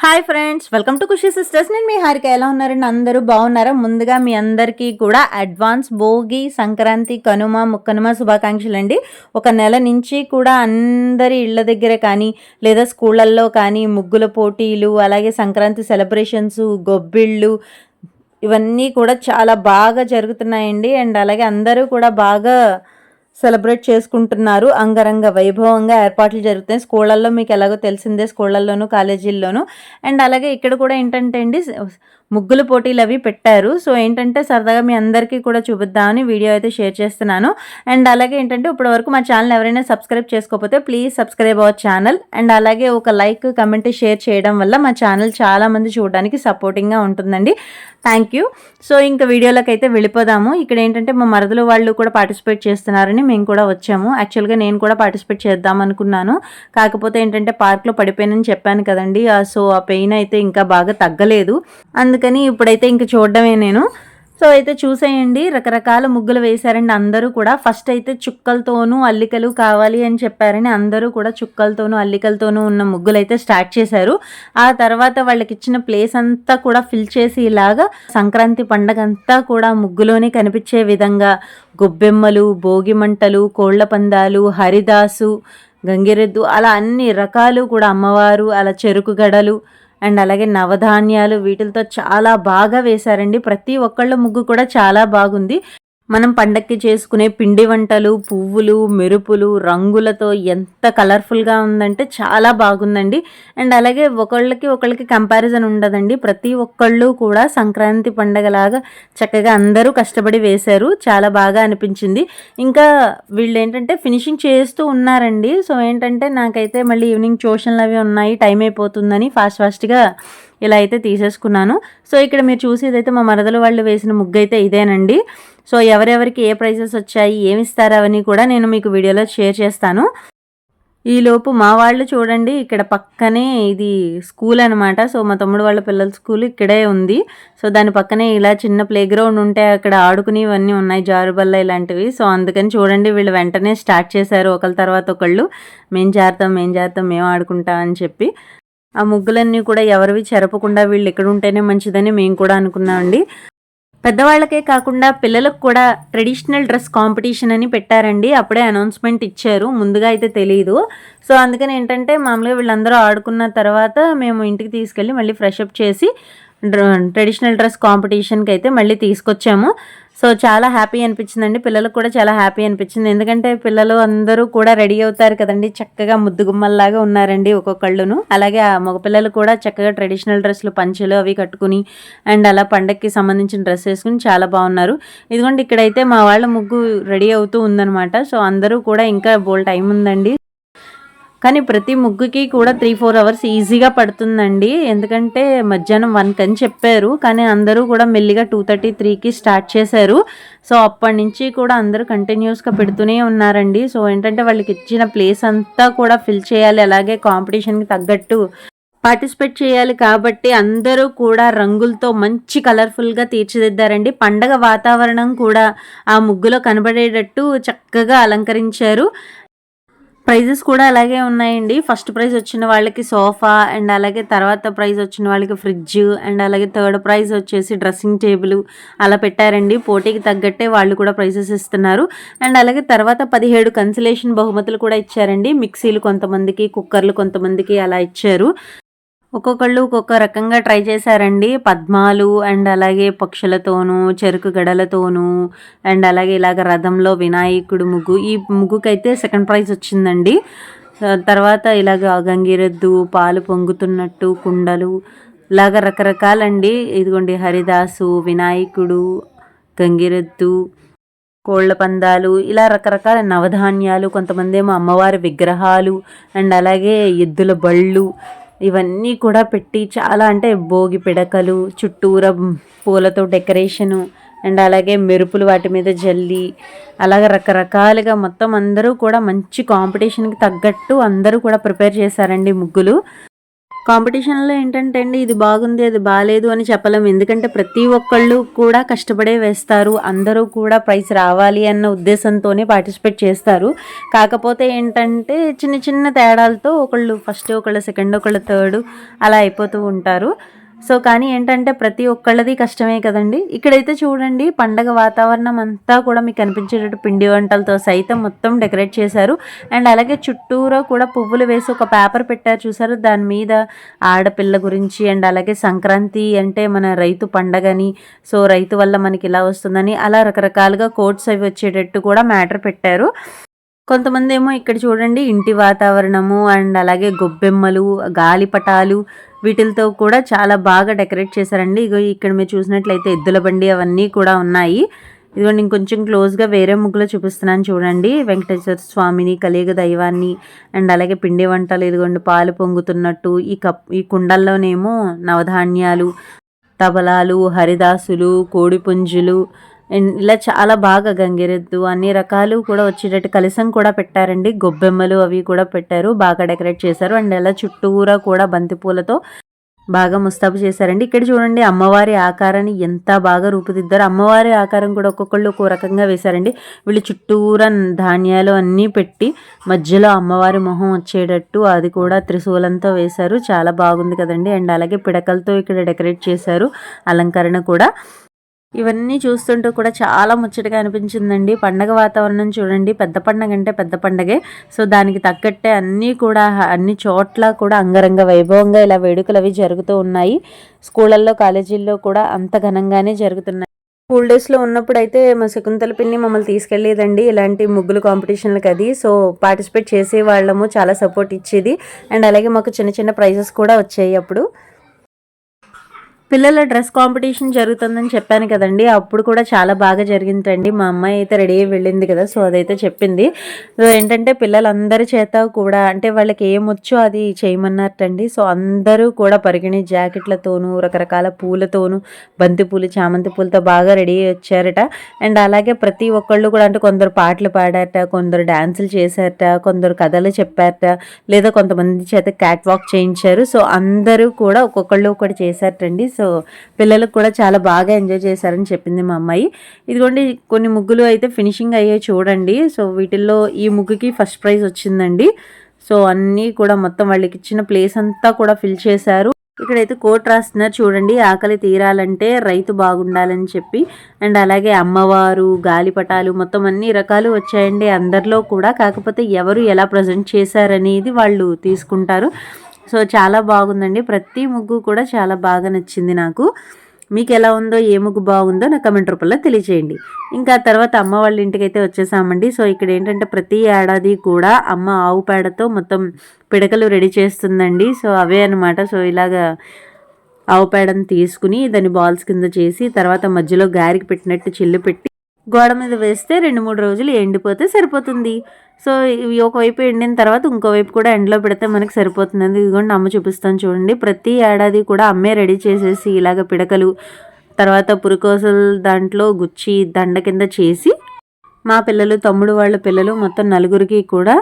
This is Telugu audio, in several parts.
Hi friends welcome to Khushi sisters నేను మీ హారిక ఎలా ఉన్నారండి అందరూ బాగున్నారా? ముందుగా మీ అందరికీ కూడా అడ్వాన్స్ భోగి సంక్రాంతి కనుమ ముక్కనుమ శుభాకాంక్షలు అండి ఒక నెల నుంచి కూడా అందరి ఇళ్ళ దగ్గర కానీ లేదా స్కూళ్ళల్లో కానీ ముగ్గుల పోటీలు అలాగే సంక్రాంతి సెలబ్రేషన్స్ గొబ్బిళ్ళు ఇవన్నీ కూడా చాలా బాగా జరుగుతున్నాయండి. అండ్ అలాగే అందరూ కూడా బాగా సెలబ్రేట్ చేసుకుంటున్నారు. అంగరంగ వైభవంగా ఏర్పాట్లు జరుగుతాయి స్కూళ్ళల్లో మీకు ఎలాగో తెలిసిందే స్కూళ్ళల్లోనూ కాలేజీల్లోనూ. అండ్ అలాగే ఇక్కడ కూడా ఏంటంటే అండి ముగ్గుల పోటీలు అవి పెట్టారు. సో ఏంటంటే సరదాగా మీ అందరికీ కూడా చూపిద్దామని వీడియో అయితే షేర్ చేస్తున్నాను. అండ్ అలాగే ఏంటంటే ఇప్పటి వరకు మా ఛానల్ ఎవరైనా సబ్స్క్రైబ్ చేసుకోకపోతే please subscribe our channel. And అలాగే ఒక లైక్ కమెంట్ షేర్ చేయడం వల్ల మా ఛానల్ చాలామంది చూడడానికి సపోర్టింగ్గా ఉంటుందండి. Thank you. సో ఇంకా వీడియోలోకి అయితే వెళ్ళిపోదాము. ఇక్కడ ఏంటంటే మా మరదలు వాళ్ళు కూడా పార్టిసిపేట్ చేస్తున్నారని మేము కూడా వచ్చాము. యాక్చువల్గా నేను కూడా పార్టిసిపేట్ చేద్దాం అనుకున్నాను. కాకపోతే ఏంటంటే పార్క్లో పడిపోయానని చెప్పాను కదండి. సో ఆ పెయిన్ అయితే ఇంకా బాగా తగ్గలేదు. అందుకని ఇప్పుడైతే ఇంక చూడడమే నేను. సో అయితే చూసేయండి. రకరకాల ముగ్గులు వేశారండి. అందరూ కూడా ఫస్ట్ అయితే చుక్కలతోనూ అల్లికలు కావాలి అని చెప్పారని అందరూ కూడా చుక్కలతోనూ అల్లికలతోనూ ఉన్న ముగ్గులు అయితే స్టార్ట్ చేశారు. ఆ తర్వాత వాళ్ళకి ఇచ్చిన ప్లేస్ అంతా కూడా ఫిల్ చేసి ఇలాగా సంక్రాంతి పండగ అంతా కూడా ముగ్గులోనే కనిపించే విధంగా గొబ్బెమ్మలు భోగి మంటలు కోళ్ళ పందాలు హరిదాసు గంగిరెద్దు అలా అన్ని రకాలు కూడా అమ్మవారు అలా చెరుకు గడలు అండ్ అలాగే నవధాన్యాలు వీటితో చాలా బాగా వేశారండి. ప్రతి ఒక్కళ్ళ ముగ్గు కూడా చాలా బాగుంది. మనం పండక్కి చేసుకునే పిండి వంటలు పువ్వులు మెరుపులు రంగులతో ఎంత కలర్ఫుల్గా ఉందంటే చాలా బాగుందండి. అండ్ అలాగే ఒకళ్ళకి ఒకళ్ళకి కంపారిజన్ ఉండదండి. ప్రతి ఒక్కళ్ళు కూడా సంక్రాంతి పండగలాగా చక్కగా అందరూ కష్టపడి వేశారు. చాలా బాగా అనిపించింది. ఇంకా వీళ్ళు ఏంటంటే ఫినిషింగ్ చేస్తూ ఉన్నారండి. సో ఏంటంటే నాకైతే మళ్ళీ ఈవినింగ్ ట్యూషన్లు అవి ఉన్నాయి టైం అయిపోతుందని ఫాస్ట్ ఫాస్ట్గా ఇలా అయితే తీసేసుకున్నాను. సో ఇక్కడ మీరు చూసేదైతే మా మరదలు వాళ్ళు వేసిన ముగ్గు అయితే ఇదేనండి. సో ఎవరెవరికి ఏ ప్రైజెస్ వచ్చాయి ఏమి ఇస్తారు అవన్నీ కూడా నేను మీకు వీడియోలో షేర్ చేస్తాను. ఈలోపు మా వాళ్ళు చూడండి ఇక్కడ పక్కనే ఇది స్కూల్ అనమాట సో మా తమ్ముడు వాళ్ళ పిల్లల స్కూల్ ఇక్కడే ఉంది. సో దాని పక్కనే ఇలా చిన్న ప్లే గ్రౌండ్ ఉంటే అక్కడ ఆడుకునేవన్నీ ఉన్నాయి జారుబల్ల ఇలాంటివి. సో అందుకని చూడండి వీళ్ళు వెంటనే స్టార్ట్ చేశారు. ఒకళ్ళ తర్వాత ఒకళ్ళు మేం జారుతాం మేం జారుతాం మేము ఆడుకుంటాం అని చెప్పి. ఆ ముగ్గులన్నీ కూడా ఎవరివి చెరపకుండా వీళ్ళు ఇక్కడ ఉంటేనే మంచిదని మేము కూడా అనుకున్నామండి. పెద్దవాళ్ళకే కాకుండా పిల్లలకు కూడా ట్రెడిషనల్ డ్రెస్ కాంపిటీషన్ అని పెట్టారండి. అప్పుడే అనౌన్స్మెంట్ ఇచ్చారు. ముందుగా అయితే తెలియదు సో అందుకని ఏంటంటే మామూలుగా వీళ్ళందరూ ఆడుకున్న తర్వాత మేము ఇంటికి తీసుకెళ్ళి మళ్ళీ ఫ్రెష్ అప్ చేసి ట్రెడిషనల్ డ్రెస్ కాంపిటీషన్కి అయితే మళ్ళీ తీసుకొచ్చాము. సో చాలా హ్యాపీ అనిపించిందండి. పిల్లలకు కూడా చాలా హ్యాపీ అనిపించింది. ఎందుకంటే పిల్లలు అందరూ కూడా రెడీ అవుతారు కదండి. చక్కగా ముద్దుగుమ్మల్లాగా ఉన్నారండి ఒక్కొక్కళ్ళును. అలాగే ఆ మగపిల్లలు కూడా చక్కగా ట్రెడిషనల్ డ్రెస్సులు పంచెలు అవి కట్టుకుని అండ్ అలా పండక్కి సంబంధించిన డ్రెస్ వేసుకుని చాలా బాగున్నారు. ఇదిగోండి ఇక్కడైతే మా వాళ్ళ ముగ్గు రెడీ అవుతూ ఉందనమాట సో అందరూ కూడా ఇంకా బోల్ టైం ఉందండి. కానీ ప్రతి ముగ్గుకి కూడా త్రీ ఫోర్ అవర్స్ ఈజీగా పడుతుందండి. ఎందుకంటే మధ్యాహ్నం వన్కి అని చెప్పారు. కానీ అందరూ కూడా మెల్లిగా టూ థర్టీ త్రీకి స్టార్ట్ చేశారు. సో అప్పటి నుంచి కూడా అందరూ కంటిన్యూస్గా పెడుతూనే ఉన్నారండి. సో ఏంటంటే వాళ్ళకి ఇచ్చిన ప్లేస్ అంతా కూడా ఫిల్ చేయాలి. అలాగే కాంపిటీషన్కి తగ్గట్టు పార్టిసిపేట్ చేయాలి. కాబట్టి అందరూ కూడా రంగులతో మంచి కలర్ఫుల్గా తీర్చిదిద్దారండి. పండగ వాతావరణం కూడా ఆ ముగ్గులో కనబడేటట్టు చక్కగా అలంకరించారు. ప్రైజెస్ కూడా అలాగే ఉన్నాయండి. ఫస్ట్ ప్రైజ్ వచ్చిన వాళ్ళకి సోఫా అండ్ అలాగే తర్వాత ప్రైజ్ వచ్చిన వాళ్ళకి ఫ్రిడ్జ్ అండ్ అలాగే థర్డ్ ప్రైజ్ వచ్చేసి డ్రెస్సింగ్ టేబుల్ అలా పెట్టారండి. పోటీకి తగ్గట్టే వాళ్ళు కూడా ప్రైజెస్ ఇస్తున్నారు. అండ్ అలాగే తర్వాత పదిహేడు కన్సలేషన్ బహుమతులు కూడా ఇచ్చారండి. మిక్సీలు కొంతమందికి కుక్కర్లు కొంతమందికి అలా ఇచ్చారు. ఒక్కొక్కళ్ళు ఒక్కొక్క రకంగా ట్రై చేశారండి. పద్మాలు అండ్ అలాగే పక్షులతోనూ చెరుకు గడలతోనూ అండ్ అలాగే ఇలాగ రథంలో వినాయకుడు ముగ్గు. ఈ ముగ్గుకైతే సెకండ్ ప్రైజ్ వచ్చిందండి. తర్వాత ఇలాగ గంగిరెద్దు పాలు పొంగుతున్నట్టు కుండలు ఇలాగ రకరకాలండి. ఇదిగోండి హరిదాసు వినాయకుడు గంగిరెద్దు కోళ్ళ పందాలు ఇలా రకరకాల నవధాన్యాలు కొంతమంది ఏమో అమ్మవారి విగ్రహాలు అండ్ అలాగే ఎద్దుల బళ్ళు ఇవన్నీ కూడా పెట్టి చాలా అంటే భోగి పిడకలు చుట్టూర పూలతో డెకరేషను అండ్ అలాగే మెరుపులు వాటి మీద జల్లి అలాగే రకరకాలుగా మొత్తం అందరూ కూడా మంచి కాంపిటీషన్కి తగ్గట్టు అందరూ కూడా ప్రిపేర్ చేశారండి ముగ్గులు. కాంపిటీషన్లో ఏంటంటే అండి ఇది బాగుంది అది బాగాలేదు అని చెప్పలేము ఎందుకంటే ప్రతి ఒక్కళ్ళు కూడా కష్టపడే వేస్తారు. అందరూ కూడా ప్రైస్ రావాలి అన్న ఉద్దేశంతోనే పార్టిసిపేట్ చేస్తారు. కాకపోతే ఏంటంటే చిన్న చిన్న తేడాలతో ఒకళ్ళు ఫస్ట్ ఒకళ్ళు సెకండ్ ఒకళ్ళు థర్డ్ అలా అయిపోతూ ఉంటారు. సో కానీ ఏంటంటే ప్రతి ఒక్కళ్ళది కష్టమే కదండి. ఇక్కడైతే చూడండి పండగ వాతావరణం అంతా కూడా మీకు కనిపించేటట్టు పిండి వంటలతో సైతం మొత్తం డెకరేట్ చేశారు. అండ్ అలాగే చుట్టూరా కూడా పువ్వులు వేసి ఒక పేపర్ పెట్టారు చూసారు? దాని మీద ఆడపిల్ల గురించి అండ్ అలాగే సంక్రాంతి అంటే మన రైతు పండగని సో రైతు వల్ల మనకి ఇలా వస్తుందని అలా రకరకాలుగా కోట్స్ అవి వచ్చేటట్టు కూడా మ్యాటర్ పెట్టారు. కొంతమంది ఏమో ఇక్కడ చూడండి ఇంటి వాతావరణము అండ్ అలాగే గొబ్బెమ్మలు గాలిపటాలు వీటితో కూడా చాలా బాగా డెకరేట్ చేశారండి. ఇగో ఇక్కడ మీరు చూసినట్లయితే ఎద్దుల బండి అవన్నీ కూడా ఉన్నాయి. ఇదిగోండి ఇంకొంచెం క్లోజ్గా వేరే ముగ్గులో చూపిస్తున్నాను చూడండి. వెంకటేశ్వర స్వామిని కలియుగ దైవాన్ని అండ్ అలాగే పిండి వంటలు ఇదిగోండి పాలు పొంగుతున్నట్టు ఈ కప్ ఈ కుండల్లోనేమో నవధాన్యాలు తబలాలు హరిదాసులు కోడిపుంజులు ఇలా చాలా బాగా గంగిరెద్దు అన్ని రకాలు కూడా వచ్చేటట్టు కలసం కూడా పెట్టారండి. గొబ్బెమ్మలు అవి కూడా పెట్టారు. బాగా డెకరేట్ చేశారు. అండ్ ఇలా చుట్టూరా కూడా బంతిపూలతో బాగా ముస్తాబు చేశారండి. ఇక్కడ చూడండి అమ్మవారి ఆకారాన్ని ఎంత బాగా రూపుదిద్దారు. అమ్మవారి ఆకారం కూడా ఒక్కొక్కళ్ళు ఒక్కో రకంగా వేశారండి. వీళ్ళు చుట్టూరా ధాన్యాలు అన్నీ పెట్టి మధ్యలో అమ్మవారి మొహం వచ్చేటట్టు అది కూడా త్రిశూలంతో వేశారు. చాలా బాగుంది కదండి. అండ్ అలాగే పిడకలతో ఇక్కడ డెకరేట్ చేశారు. అలంకరణ కూడా ఇవన్నీ చూస్తుంటూ కూడా చాలా ముచ్చటగా అనిపించిందండి. పండగ వాతావరణం చూడండి. పెద్ద పండగ అంటే పెద్ద పండగే. సో దానికి తగ్గట్టే అన్నీ కూడా అన్ని చోట్ల కూడా అంగరంగ వైభవంగా ఇలా వేడుకలు అవి జరుగుతూ ఉన్నాయి. స్కూళ్ళల్లో కాలేజీల్లో కూడా అంత ఘనంగానే జరుగుతున్నాయి. స్కూల్ డేస్లో ఉన్నప్పుడు అయితే మా శకుంతల పిన్ని మమ్మల్ని తీసుకెళ్ళేదండి. ఇలాంటి ముగ్గులు కాంపిటీషన్లకు అది. సో పార్టిసిపేట్ చేసే వాళ్ళము చాలా సపోర్ట్ ఇచ్చేది. అండ్ అలాగే మాకు చిన్న చిన్న ప్రైజెస్ కూడా వచ్చాయి అప్పుడు. పిల్లల డ్రెస్ కాంపిటీషన్ జరుగుతుందని చెప్పాను కదండి. అప్పుడు కూడా చాలా బాగా జరిగిందండి. మా అమ్మాయి అయితే రెడీ అయ్యి వెళ్ళింది కదా సో అదైతే చెప్పింది. ఏంటంటే పిల్లలందరి చేత కూడా అంటే వాళ్ళకి ఏమొచ్చో అది చేయమన్నట్టండి. సో అందరూ కూడా పరిగణి జాకెట్లతోనూ రకరకాల పూలతోనూ బంతి పూలు చామంతి పూలతో బాగా రెడీ వచ్చారట. అండ్ అలాగే ప్రతి ఒక్కళ్ళు కూడా అంటే కొందరు పాటలు పాడారట కొందరు డ్యాన్సులు చేశారట కొందరు కథలు చెప్పారట లేదా కొంతమంది చేత క్యాట్ వాక్ చేయించారు. సో అందరూ కూడా ఒక్కొక్కళ్ళు ఒకటి చేశారటండి. సో పిల్లలకు కూడా చాలా బాగా ఎంజాయ్ చేశారని చెప్పింది మా అమ్మాయి. ఇదిగోండి కొన్ని ముగ్గులు అయితే ఫినిషింగ్ అయ్యాయి చూడండి. సో వీటిల్లో ఈ ముగ్గుకి ఫస్ట్ ప్రైజ్ వచ్చిందండి. సో అన్నీ కూడా మొత్తం వాళ్ళకి ఇచ్చిన ప్లేస్ అంతా కూడా ఫిల్ చేశారు. ఇక్కడైతే కోట్ రాస్తున్నారు చూడండి ఆకలి తీరాలంటే రైతు బాగుండాలని చెప్పి. అండ్ అలాగే అమ్మవారు గాలిపటాలు మొత్తం అన్ని రకాలు వచ్చాయండి అందరిలో కూడా. కాకపోతే ఎవరు ఎలా ప్రజెంట్ చేశారనేది వాళ్ళు తీసుకుంటారు. సో చాలా బాగుందండి. ప్రతి ముగ్గు కూడా చాలా బాగా నచ్చింది నాకు. మీకు ఎలా ఉందో ఏ ముగ్గు బాగుందో నా కమెంట్ రూపంలో తెలియజేయండి ఇంకా తర్వాత అమ్మ వాళ్ళ ఇంటికి అయితే వచ్చేసామండి. సో ఇక్కడ ఏంటంటే ప్రతి ఏడాది కూడా అమ్మ ఆవు పేడతో మొత్తం పిడకలు రెడీ చేస్తుందండి. సో అవే అనమాట సో ఇలాగా ఆవు పేడను తీసుకుని దాన్ని బాల్స్ కింద చేసి తర్వాత మధ్యలో గారికి పెట్టినట్టు చిల్లు పెట్టి గోడ మీద వేస్తే రెండు మూడు రోజులు ఎండిపోతే సరిపోతుంది. సో ఇవి ఒకవైపు ఎండిన తర్వాత ఇంకోవైపు కూడా ఎండలో పెడితే మనకి సరిపోతుంది. ఇదిగోండి అమ్మ చూపిస్తాను చూడండి. ప్రతి ఏడాది కూడా అమ్మే రెడీ చేసేసి ఇలాగ పిడకలు తర్వాత పురుకోసలు దాంట్లో గుచ్చి దండ కింద చేసి మా పిల్లలు తమ్ముడు వాళ్ళ పిల్లలు మొత్తం నలుగురికి కూడా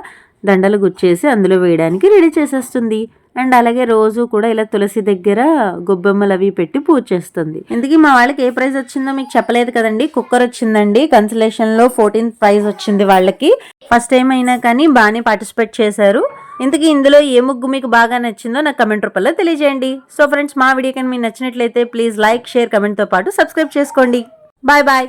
దండలు గుచ్చేసి అందులో వేయడానికి రెడీ చేసేస్తుంది. అండ్ అలాగే రోజు కూడా ఇలా తులసి దగ్గర గొబ్బెమ్మలు అవి పెట్టి పూజ చేస్తుంది. ఇందుకీ మా వాళ్ళకి ఏ ప్రైజ్ వచ్చిందో మీకు చెప్పలేదు కదండి. కుక్కర్ వచ్చిందండి. కన్సలేషన్లో ఫోర్టీన్త్ ప్రైజ్ వచ్చింది వాళ్ళకి. ఫస్ట్ టైం అయినా కానీ బాగానే పార్టిసిపేట్ చేశారు. ఇంతకీ ఇందులో ఏ ముగ్గు మీకు బాగా నచ్చిందో నాకు కమెంట్ రూపంలో తెలియజేయండి. సో ఫ్రెండ్స్ మా వీడియో కానీ మీకు నచ్చినట్లయితే ప్లీజ్ లైక్ షేర్ కమెంట్తో పాటు సబ్స్క్రైబ్ చేసుకోండి. Bye bye